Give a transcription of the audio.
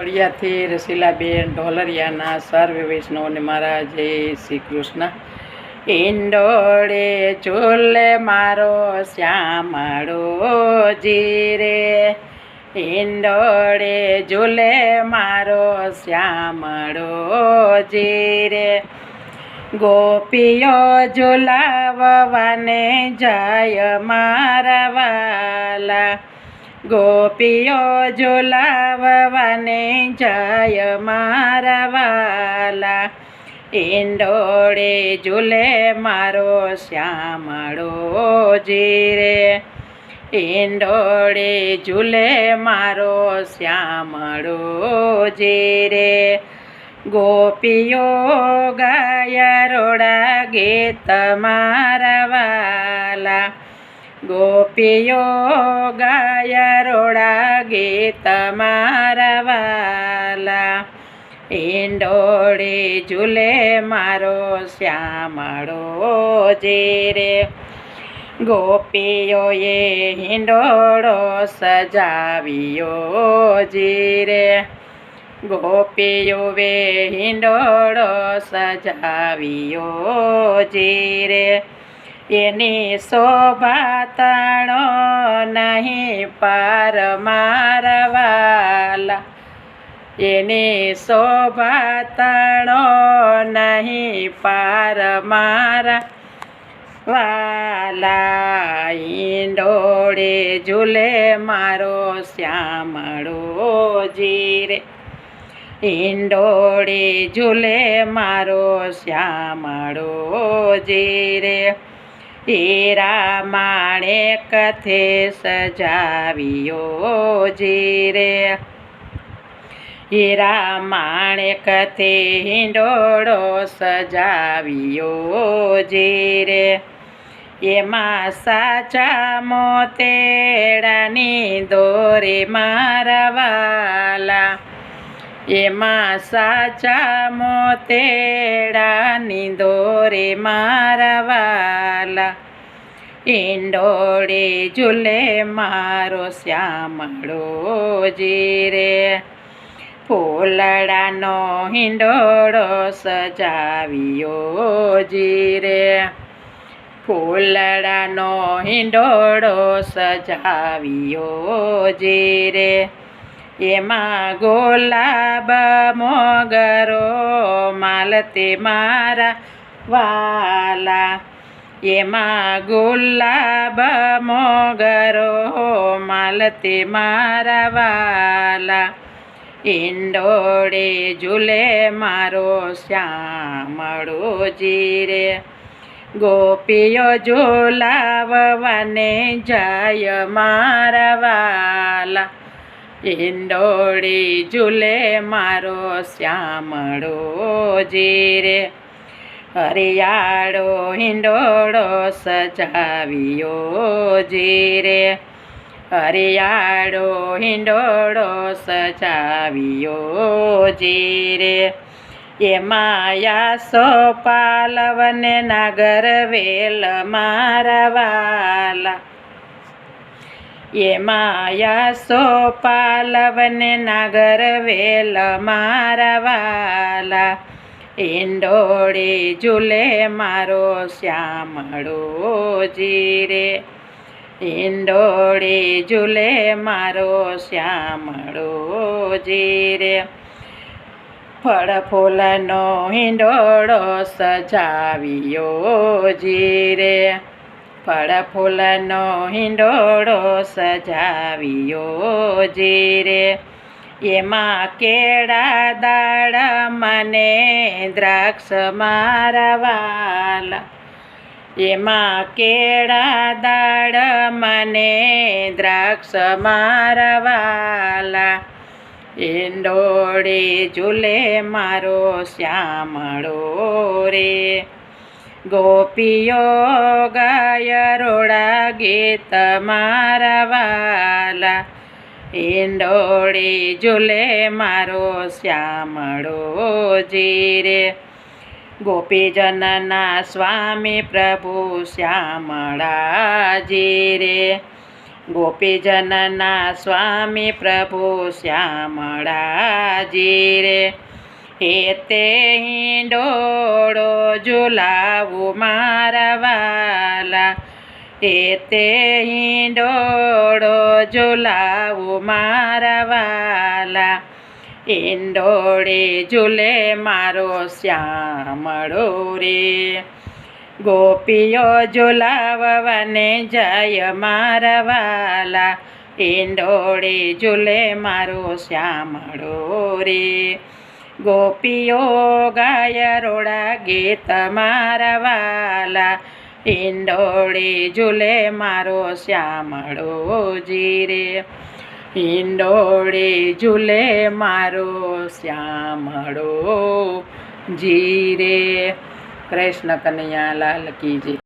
વડિયાથી રસીલાબેન ઢોલરિયાના સર્વે વૈષ્ણવને મારા જય શ્રી કૃષ્ણ. ઇન્ડોળે ચૂલે મારો, શ્યામાળો જીરે. ઇન્ડોળે ઝૂલે મારો, શ્યામળો જીરે. ગોપીઓ ઝુલાવવાને જાય મારા વાલા. ગોપીઓ ઝુલાવવાને જાય મારા વાલા. ઈંડોળે ઝૂલે મારો શ્યામળો જીરે. ઇન્ડોળે ઝૂલે મારો શ્યામળો જીરે. ગોપીઓ ગાય રોડા ગીત મારા વાલા. ગોપીઓ ગાયા રોડા ગીત મારા વાલા. ઈંડોળે ઝૂલે મારો શ્યામળો જીરે. ગોપીઓએ હિંડોળો સજાવ્યો જીરે. ગોપીઓ વે હિંડોળો સજાવ્યો જીરે. એની શોભા તણો નહીં પાર મારવાલા એની શોભા તાણો નહીં પાર મારા વાલા ઈંડોળે ઝૂલે મારો શ્યામળો જીરે. ઈંડોળે ઝૂલે મારો શ્યામળો જીરે. હીરા માણે કથે સજાવ્યો જીરે હીરા માણે થે હિંડોળો સજાવ્યો જીરે એમાં સાચા મોતેડાની દોરે મારા વાલા એમાં સાચા મોતેડાની દોરે મારા વાલા. ઈંડોળે ઝૂલે મારો શ્યામળો જીરે. ફૂલડાનો હિંડોળો સજાવ્યો જીરે. ફૂલડાનો હિંડોળો સજાવ્યો જીરે. એમાં ગોલાબ મોગરો માલતે મારા વાલા. એમાં ગુલાબ મોગરો માલતે મારા વાલા. ઇંડોળે ઝૂલે મારો શ્યામળો જીરે. ગોપીઓ ઝુલાવવાને જાય મારા વાલા. ઈંડોળી ઝૂલે મારો શ્યામળો જીરે હરિયાળો હિંડોળો સજાવ્યો જીરે હરિયાળો હિંડોળો સજાવ્યો જીરે એ માયા સો પાલવને નાગર વેલ મારા વાલા. એમાં સો પાલવને નાગર વેલ મારા વાલા. ઈંડોળે ઝૂલે મારો શ્યામળો જીરે. ઇંડોળી ઝૂલે મારો શ્યામળો જીરે. ફળ ફૂલનો હિંડોળો સજાવ્યો જીરે. ફળ ફૂલનો હિંડોળો સજાવ્યો જીરે. એમાં કેળા દાળ, મને દ્રાક્ષ મારા વાલા એમાં કેળા દાળ, મને દ્રાક્ષ મારા વાલા ઈંડોળે ઝૂલે મારો શ્યામળો રે. ગોપીઓ ગાય રોડા ગીત મારા વાલા. ઈંડોળે ઝૂલે મારો શ્યામળો જીરે. ગોપીજનના સ્વામી પ્રભુ શ્યામળા રે ગોપીજનના સ્વામી પ્રભુ શ્યામળા રે હે તે ડોળો ઝુલાવું મારા વાલા. હે તે ડોળો ઝુલાવું મારા વાલા. ઈંડોળે ઝૂલે મારો શ્યામળો રે. ગોપીઓ ઝુલાવવાને જય મારા વાલા. ઈંડોળે ઝૂલે મારો શ્યામળો રે. ગોપીઓ ગાય રોડા ગીત મારા વાલા. ઈંડોળે ઝૂલે મારો શ્યામળો જીરે. રે ઝૂલે મારો શ્યામળો જીરે. કૃષ્ણ કનૈયા લાલ કી જય.